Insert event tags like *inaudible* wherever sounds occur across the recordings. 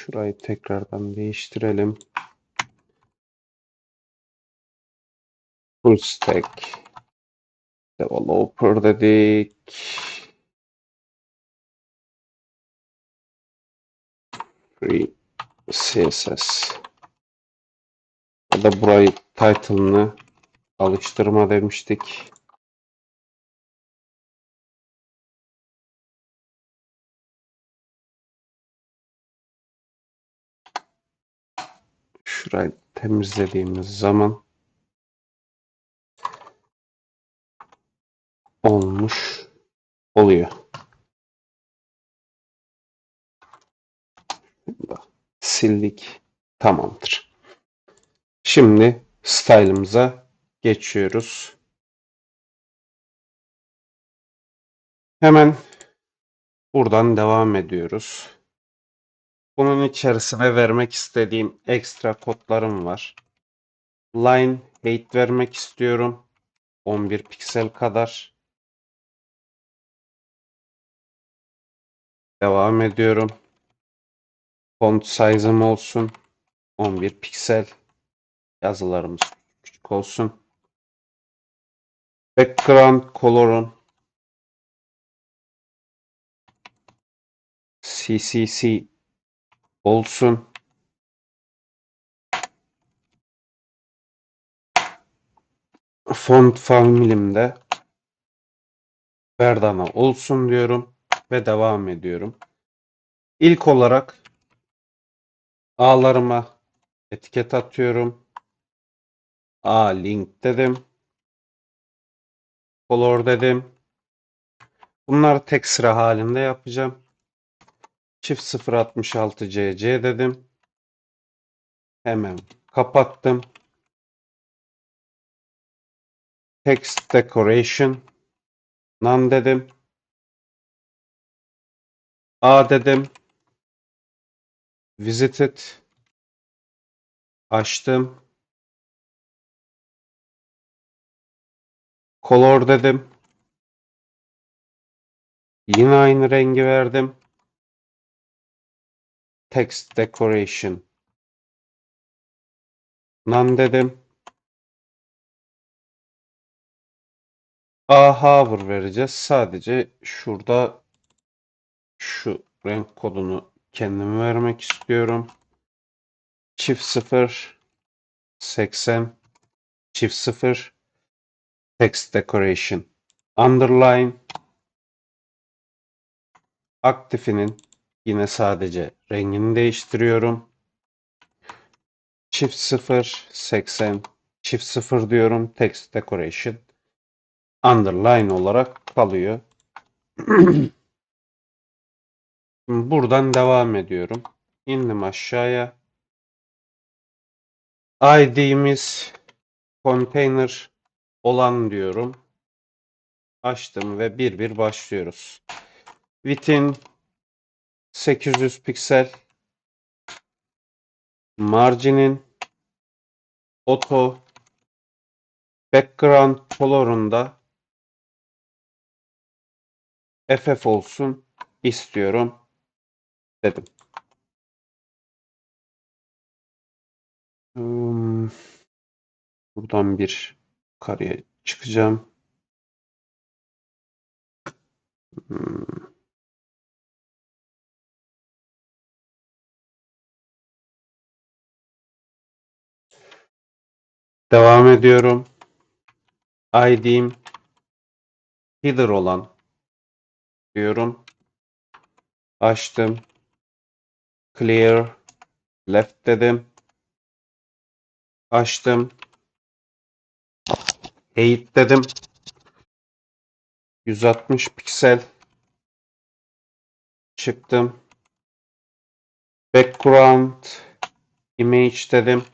Şurayı tekrardan değiştirelim. Full stack developer dedik. Free CSS. Ya da burayı title'ını alıştırma demiştik. Şurayı temizlediğimiz zaman olmuş oluyor. Sildik. Tamamdır. Şimdi style'ımıza geçiyoruz. Hemen buradan devam ediyoruz. Bunun içerisine vermek istediğim ekstra kodlarım var. Line height vermek istiyorum. 11 piksel kadar. Devam ediyorum. Font size'ım olsun. 11 piksel. Yazılarımız küçük olsun. Background color'un CCC olsun. Font family'imde Verdana olsun diyorum ve devam ediyorum. İlk olarak A'larıma etiket atıyorum. A link dedim. Color dedim. Bunları tek sıra halinde yapacağım. Çift 066 CC dedim. Hemen kapattım. Text decoration none dedim. A dedim. Visited açtım. Color dedim. Yine aynı rengi verdim. Text decoration none dedim. A hover vereceğiz. Sadece şurada şu renk kodunu kendim vermek istiyorum. Çift 0 80 çift 0 text decoration underline aktifinin yine sadece rengini değiştiriyorum. Çift 0 80 çift 0 diyorum text decoration underline olarak kalıyor. *clears throat* Buradan devam ediyorum. İndim aşağıya. ID'miz container olan diyorum. Açtım ve bir bir başlıyoruz. Within 800 piksel marginin auto background color'unda FF olsun istiyorum dedim. Hmm, buradan bir yukarıya çıkacağım. Hmm. Devam ediyorum. ID'm header olan diyorum. Açtım. Clear left dedim. Açtım. 8 dedim. 160 piksel. Çıktım. Background image dedim.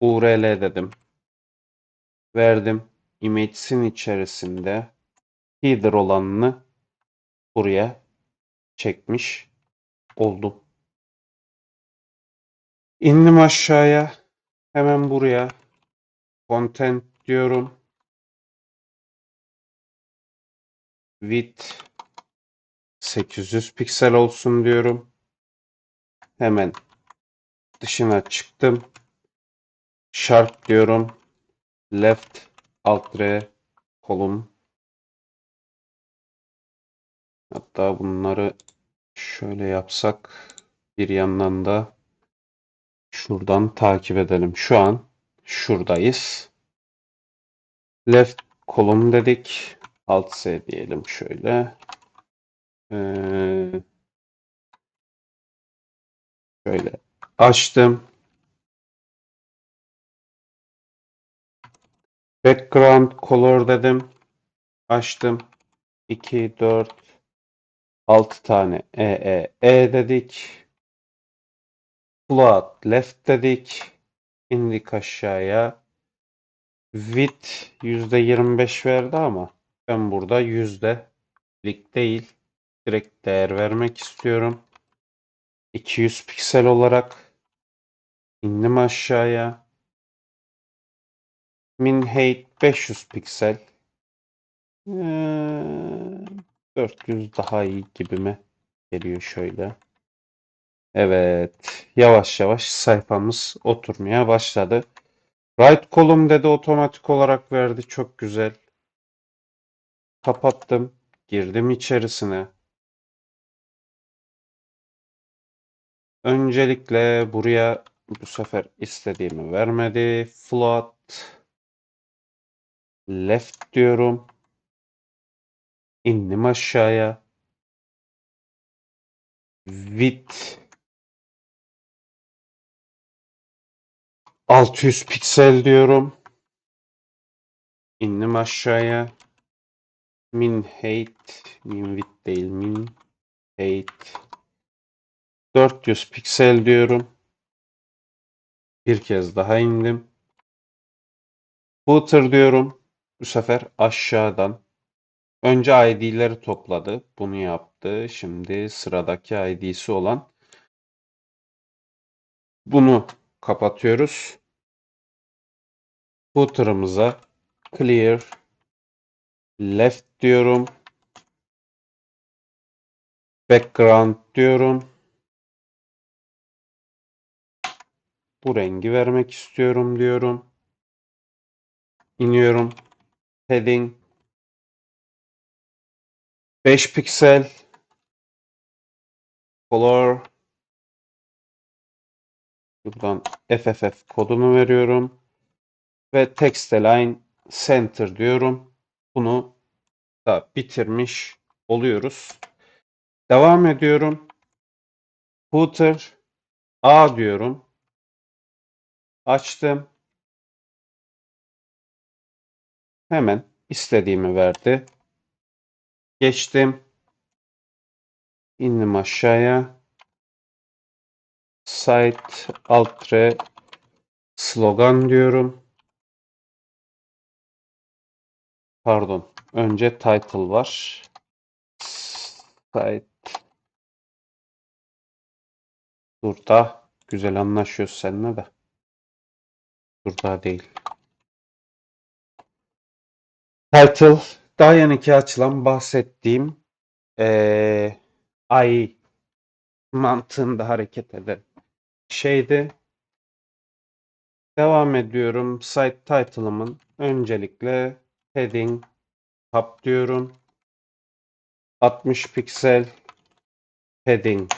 URL dedim. Verdim. Images'in içerisinde header olanını buraya çekmiş oldum. İndim aşağıya. Hemen buraya. Content diyorum. Width 800 piksel olsun diyorum. Hemen dışına çıktım. Sharp diyorum. Left alt R kolum. Hatta bunları şöyle yapsak bir yandan da şuradan takip edelim. Şu an şuradayız. Left kolum dedik. Alt S diyelim şöyle. Ee, şöyle açtım. Background color dedim. Açtım. 2, 4, 6 tane E, E, E dedik. Float left dedik. İndik aşağıya. Width %25 verdi ama ben burada yüzdelik değil. Direkt değer vermek istiyorum. 200 piksel olarak indim aşağıya. Min height 500 piksel. Ee, 400 daha iyi gibime geliyor şöyle. Evet. Yavaş yavaş sayfamız oturmaya başladı. Right column dedi otomatik olarak verdi. Çok güzel. Kapattım. Girdim içerisine. Öncelikle buraya bu sefer istediğimi vermedi. Float left diyorum. İndim aşağıya. Width 600 piksel diyorum. İndim aşağıya. Min height, min width değil, min height 400 piksel diyorum. Bir kez daha indim. Footer diyorum. Bu sefer aşağıdan. Önce ID'leri topladı. Bunu yaptı. Şimdi sıradaki ID'si olan bunu kapatıyoruz. Footer'ımıza clear left diyorum. Background diyorum. Bu rengi vermek istiyorum diyorum. İniyorum. Heading 5 piksel color buradan FFF kodumu veriyorum ve text align center diyorum. Bunu da bitirmiş oluyoruz. Devam ediyorum. Footer A diyorum. Açtım. Hemen istediğimi verdi. Geçtim. İndim aşağıya. Site altre slogan diyorum. Pardon. Önce title var. Site Burada güzel anlaşıyoruz seninle de. Burada değil. Title daha yeni açılan bahsettiğim eee ay mantığında hareket eden şeydi. Devam ediyorum. Site title'ımın öncelikle heading tab diyorum. 60 piksel heading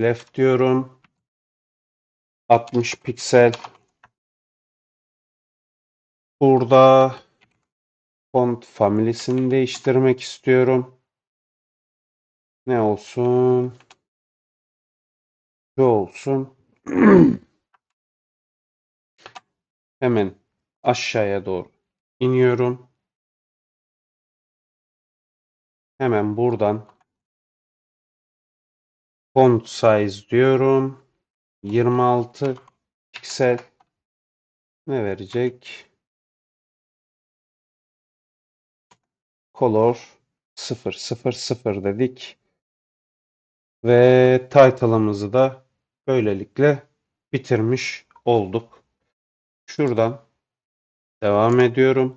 left diyorum. 60 piksel burada font family'sini değiştirmek istiyorum. Ne olsun? Şu olsun. *clears throat* Hemen aşağıya doğru iniyorum. Hemen buradan font size diyorum. 26 piksel ne verecek? Color 000 dedik. Ve title'ımızı da böylelikle bitirmiş olduk. Şuradan devam ediyorum.